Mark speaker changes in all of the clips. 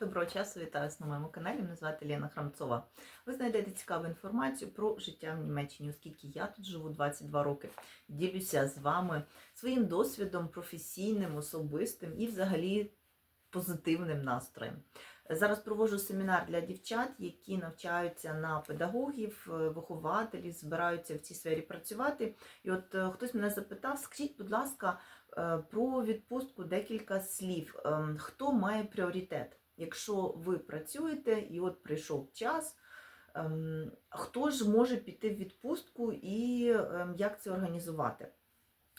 Speaker 1: Доброго часу, вітаю вас на моєму каналі. Мене звати Лена Храмцова. Ви знайдете цікаву інформацію про життя в Німеччині, оскільки я тут живу 22 роки. Ділюся з вами своїм досвідом професійним, особистим і взагалі позитивним настроєм. Зараз проводжу семінар для дівчат, які навчаються на педагогів, вихователів, збираються в цій сфері працювати. І от е, хтось мене запитав: скажіть, будь ласка, е, про відпустку декілька слів. Ем, Хто має пріоритет? Якщо ви працюєте і от прийшов час, ем, хто ж може піти в відпустку і ем, як це організувати?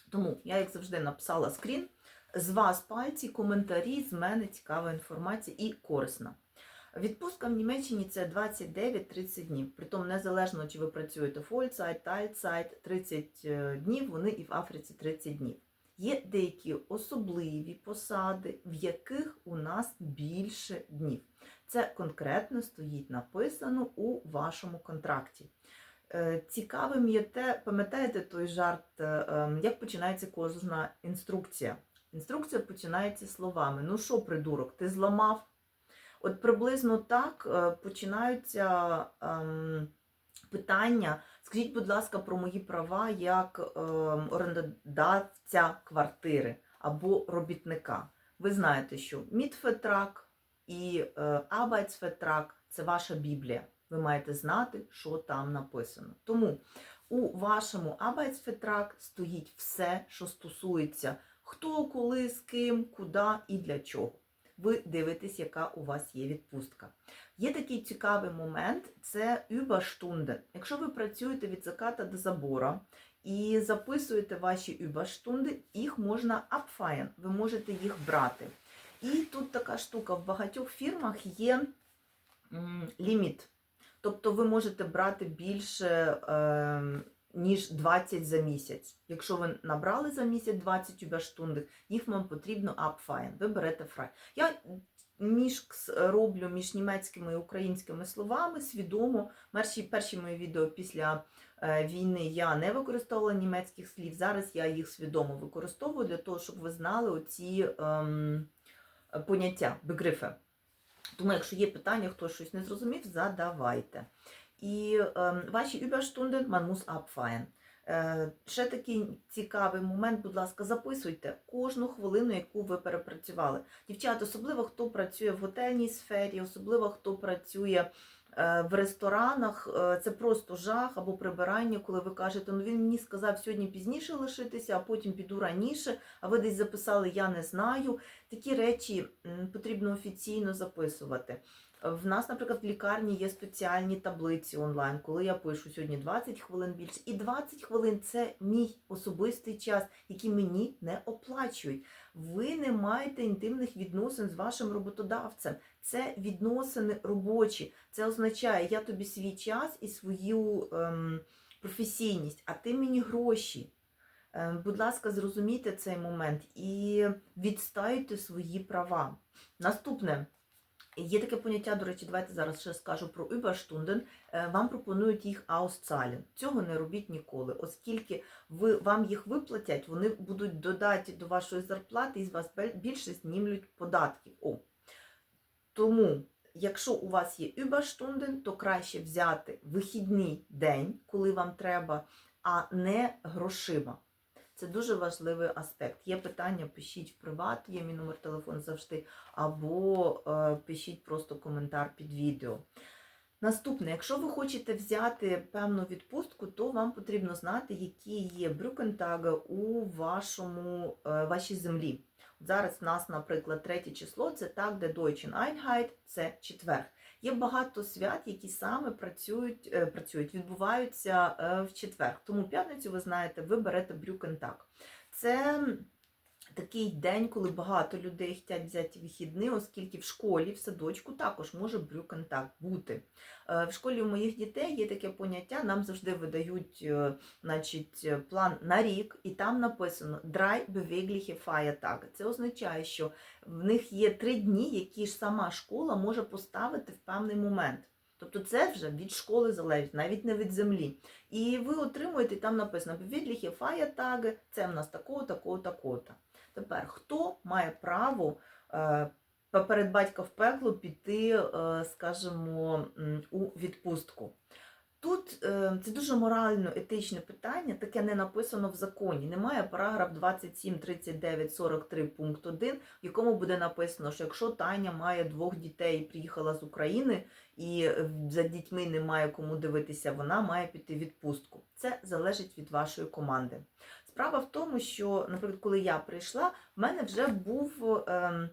Speaker 1: Тому я, як завжди, написала скрін. З вас пальці, коментарі, з мене цікава інформація і корисна. Відпустка в Німеччині це 29-30 днів. Притом незалежно, чи ви працюєте Фольцайт, Тальцайт, 30 е, днів, вони і в Африці 30 днів. Є деякі особливі посади, в яких у нас більше днів. Це конкретно стоїть написано у вашому контракті. Е, Цікавим є те, пам'ятаєте той жарт, е, ем, як починається кожна інструкція? Інструкція починається словами: Ну що, придурок, ти зламав? От приблизно так е, починаються ем, питання. Скажіть, будь ласка, про мої права як ем, орендодавця квартири або робітника. Ви знаєте, що Мітфетрак і е, Абайцфетрак це ваша Біблія. Ви маєте знати, що там написано. Тому у вашому Абайцфетрак стоїть все, що стосується хто, коли, з ким, куди і для чого. Ви дивитесь, яка у вас є відпустка. Є такий цікавий момент це Überstunde. Якщо ви працюєте від заката до забора і записуєте ваші Überstunde, їх можна abfeiern, ви можете їх брати. І тут така штука: в багатьох фірмах є ліміт. Тобто ви можете брати більше, е, ніж 20 за місяць. Якщо ви набрали за місяць 20 Überstunde, їх вам потрібно abfeiern, ви берете фрай. Я мішкс роблю між німецькими і українськими словами свідомо. Перші, перші мої відео після е, війни я не використовувала німецьких слів. Зараз я їх свідомо використовую для того, щоб ви знали оці ем, поняття, бегрифи. Тому, якщо є питання, хто щось не зрозумів, задавайте. І ем, ваші Überstunden man muss abfeiern. Е, Ще такий цікавий момент, будь ласка, записуйте кожну хвилину, яку ви перепрацювали. Дівчата, особливо хто працює в готельній сфері, особливо хто працює е, в ресторанах, е, це просто жах або прибирання, коли ви кажете, ну він мені сказав сьогодні пізніше лишитися, а потім піду раніше, а ви десь записали Я не знаю. Такі речі потрібно офіційно записувати. В нас, наприклад, в лікарні є спеціальні таблиці онлайн, коли я пишу сьогодні 20 хвилин більше. І 20 хвилин це мій особистий час, який мені не оплачують. Ви не маєте інтимних відносин з вашим роботодавцем. Це відносини робочі. Це означає, я тобі свій час і свою ем, професійність, а ти мені гроші. Ем, будь ласка, зрозумійте цей момент і відстаюйте свої права. Наступне. Є таке поняття, до речі, давайте зараз ще скажу про Überstunden. Е, Вам пропонують їх auszahlen. Цього не робіть ніколи, оскільки ви, вам їх виплатять, вони будуть додаті до вашої зарплати і з вас більше знімлють податків. О. Тому, якщо у вас є Überstunden, то краще взяти вихідний день, коли вам треба, а не грошима. Це дуже важливий аспект. Є питання, пишіть в приват, є мій номер телефону завжди, або е, пишіть просто коментар під відео. Наступне, якщо ви хочете взяти певну відпустку, то вам потрібно знати, які є брюкентаги у вашому, е, вашій землі. Зараз в нас, наприклад, третє число це так, де Deutschen Einheit, це четвер. Є багато свят, які саме працюють, е, працюють відбуваються е, в четвер. Тому п'ятницю, ви знаєте, ви берете брюкентаг. Це такий день, коли багато людей хочуть взяти вихідні, оскільки в школі, в садочку також може брюкентаг бути. Е, В школі у моїх дітей є таке поняття, нам завжди видають е, значить, план на рік, і там написано Drei bewegliche Feiertage. Це означає, що в них є три дні, які ж сама школа може поставити в певний момент. Тобто це вже від школи залежить, навіть не від землі. І ви отримуєте, там написано Bewegliche Feiertage, це в нас такого, такого, такого. Тепер, хто має право е, поперед батька в пекло піти, е, скажімо, у відпустку. Тут е, це дуже морально етичне питання, таке не написано в законі. Немає параграф 27, 39, 43 пункт 1, в якому буде написано, що якщо Таня має двох дітей і приїхала з України і за дітьми немає кому дивитися, вона має піти в відпустку. Це залежить від вашої команди. Справа в тому, що, наприклад, коли я прийшла, в мене вже був ем,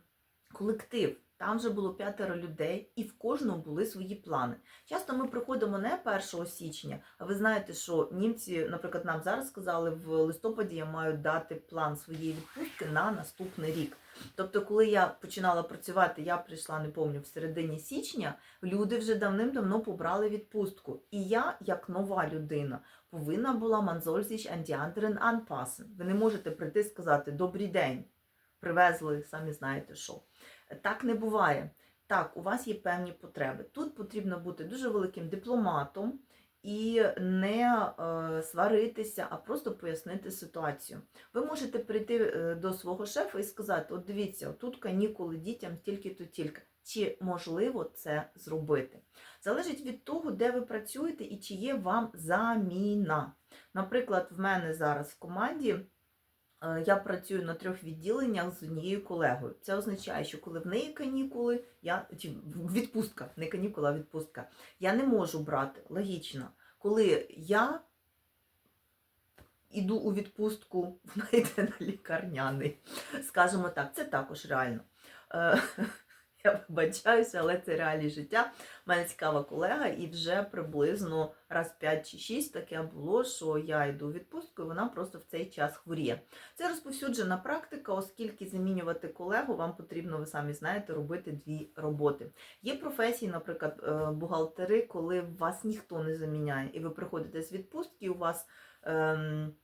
Speaker 1: колектив. Там вже було п'ятеро людей, і в кожного були свої плани. Часто ми приходимо не 1 січня, а ви знаєте, що німці, наприклад, нам зараз сказали, в листопаді я маю дати план своєї відпустки на наступний рік. Тобто, коли я починала працювати, я прийшла, не пам'ятаю, в середині січня, люди вже давним-давно побрали відпустку. І я, як нова людина, повинна була манзользіч андіандерен анпасен. Ви не можете прийти і сказати Добрий день. Привезли, самі знаєте що. Так не буває. Так, у вас є певні потреби. Тут потрібно бути дуже великим дипломатом і не е, сваритися, а просто пояснити ситуацію. Ви можете прийти е, до свого шефа і сказати: от дивіться, тут канікули дітям тільки-то тільки. Чи можливо це зробити? Залежить від того, де ви працюєте і чи є вам заміна. Наприклад, в мене зараз в команді. Е, Я працюю на трьох відділеннях з однією колегою. Це означає, що коли в неї канікули, я чи відпустка, не канікула, а відпустка, я не можу брати логічно. Коли я іду у відпустку, вона йде на лікарняний. Скажімо так, це також реально. Я вибачаюся, але це реалії життя. У мене цікава колега, і вже приблизно раз 5 чи 6 таке було, що я йду у відпустку, і вона просто в цей час хворіє. Це розповсюджена практика, оскільки замінювати колегу вам потрібно, ви самі знаєте, робити дві роботи. Є професії, наприклад, е, бухгалтери, коли вас ніхто не заміняє, і ви приходите з відпустки, у вас ем,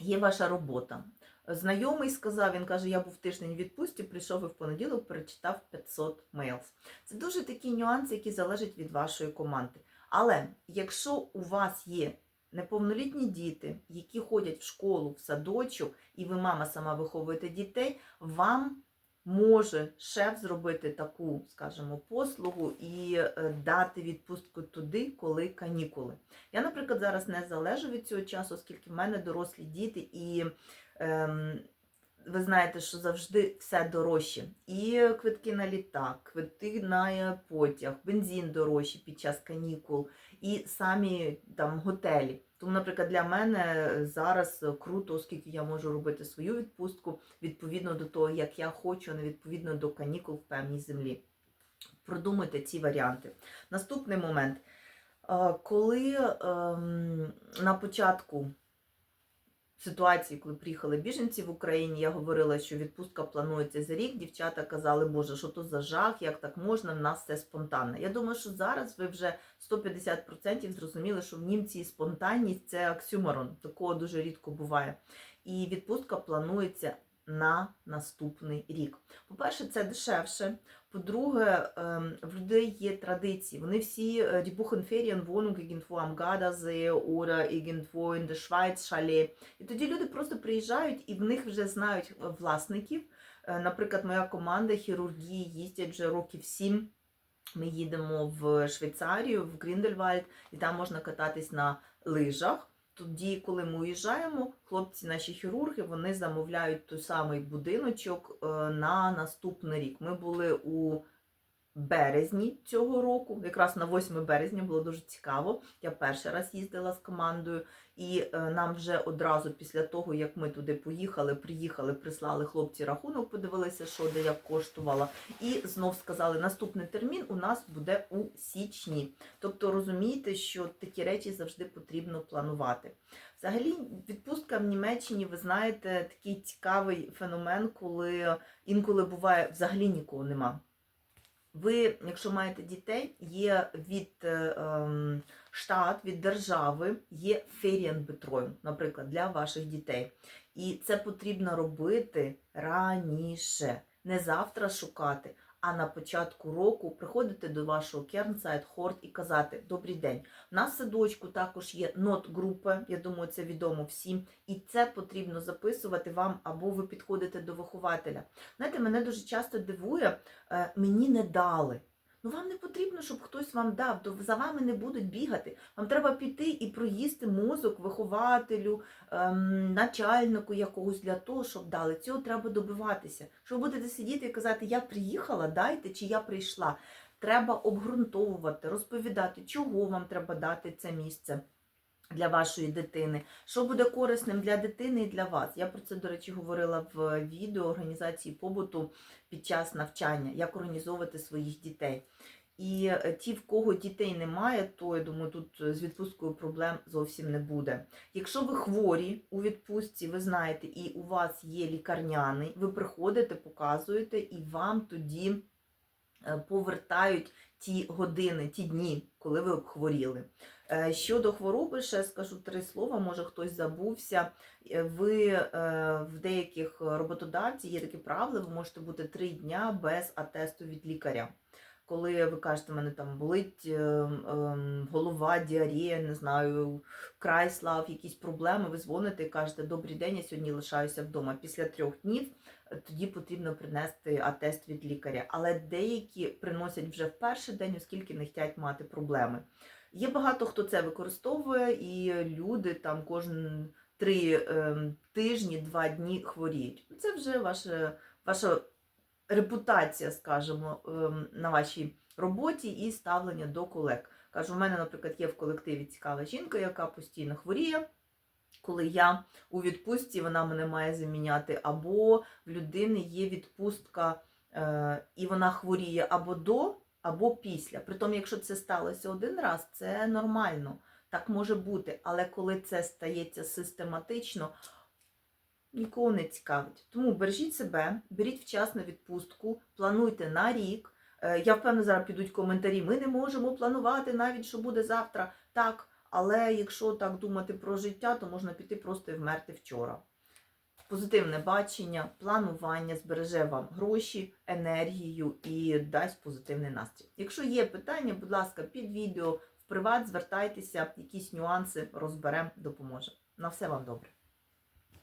Speaker 1: є ваша робота. Знайомий сказав, він каже, я був тиждень в відпустці, прийшов і в понеділок, перечитав 500 мейлс. Це дуже такі нюанси, які залежать від вашої команди. Але якщо у вас є неповнолітні діти, які ходять в школу, в садочок, і ви, мама, сама виховуєте дітей, вам може шеф зробити таку, скажімо, послугу і е, дати відпустку туди, коли канікули. Я, наприклад, зараз не залежу від цього часу, оскільки в мене дорослі діти і. Ем, ви знаєте, що завжди все дорожче. І квитки на літак, квитки на потяг, бензин дорожчий під час канікул, і самі там готелі. Тому, наприклад, для мене зараз круто, оскільки я можу робити свою відпустку відповідно до того, як я хочу, а не відповідно до канікул в певній землі. Продумайте ці варіанти. Наступний момент. Е, Коли ем, на початку ситуації, коли приїхали біженці в Україні, я говорила, що відпустка планується за рік. Дівчата казали, Боже, що то за жах, як так можна, в нас все спонтанне. Я думаю, що зараз ви вже 150% зрозуміли, що в німці спонтанність це оксюморон. Такого дуже рідко буває. І відпустка планується на наступний рік. По-перше, це дешевше. По-друге, ем, в людей є традиції. Вони всі die buchen Ferienwohnung irgendwo am Gardasee oder irgendwo. І тоді люди просто приїжджають і в них вже знають власників. Е, Наприклад, моя команда хірургії їздять вже років сім. Ми їдемо в Швейцарію, в Гріндельвальд, і там можна кататись на лижах. Тоді, коли ми уїжджаємо, хлопці, наші хірурги, вони замовляють той самий будиночок е, на наступний рік. Ми були у березні цього року, якраз на 8 березня було дуже цікаво. Я перший раз їздила з командою, і е, нам вже одразу після того, як ми туди поїхали, приїхали, прислали хлопці рахунок, подивилися, що де як коштувало, і знов сказали, наступний термін у нас буде у січні. Тобто розумієте, що такі речі завжди потрібно планувати. Взагалі, відпустка в Німеччині, ви знаєте, такий цікавий феномен, коли інколи буває взагалі нікого нема. Ви, якщо маєте дітей, є від е, ем, штат, від держави, є феріенбетройм, наприклад, для ваших дітей. І це потрібно робити раніше, не завтра шукати, а на початку року приходити до вашого кернсайт, хорд і казати Добрий день. У нас садочку також є нот-групи, я думаю, це відомо всім, і це потрібно записувати вам, або ви підходите до вихователя. Знаєте, мене дуже часто дивує, е, мені не дали. Ну вам не потрібно, щоб хтось вам дав, то за вами не будуть бігати. Вам треба піти і проїсти мозок вихователю, ем, начальнику якогось для того, щоб дали. Цього треба добиватися. Що ви будете сидіти і казати, я приїхала, дайте чи я прийшла. Треба обґрунтовувати, розповідати, чого вам треба дати це місце. Для вашої дитини, що буде корисним для дитини і для вас. Я про це, до речі, говорила в відео організації побуту під час навчання, як організовувати своїх дітей. І е, ті, в кого дітей немає, то я думаю, тут з відпусткою проблем зовсім не буде. Якщо ви хворі у відпустці, ви знаєте, і у вас є лікарняний, ви приходите, показуєте, і вам тоді е, повертають ті години, ті дні, коли ви хворіли. Е, Щодо хвороби, ще скажу три слова, може хтось забувся. Е, Ви е, в деяких роботодавців є таке правило, ви можете бути три дня без атесту від лікаря. Коли ви кажете, мене там болить голова, діарея, не знаю, крайслав, якісь проблеми, ви дзвоните і кажете, добрий день, я сьогодні лишаюся вдома. Після трьох днів тоді потрібно принести атест від лікаря. Але деякі приносять вже в перший день, оскільки не хочуть мати проблеми. Є багато хто це використовує, і люди там кожен три ем, тижні, два дні хворіють. Це вже ваша, ваша репутація, скажімо, ем, на вашій роботі і ставлення до колег. Кажу, у мене, наприклад, є в колективі цікава жінка, яка постійно хворіє. Коли я у відпустці, вона мене має заміняти, або в людини є відпустка, е, і вона хворіє або до, або після. Притом, якщо це сталося один раз, це нормально. Так може бути. Але коли це стається систематично, нікого не цікавить. Тому бережіть себе, беріть вчасно відпустку, плануйте на рік. Е, Я впевнена, зараз підуть коментарі. Ми не можемо планувати навіть, що буде завтра. Так, але якщо так думати про життя, то можна піти просто і вмерти вчора. Позитивне бачення, планування збереже вам гроші, енергію і дасть позитивний настрій. Якщо є питання, будь ласка, під відео в приват звертайтеся, якісь нюанси розберемо, допоможемо. На все вам добре.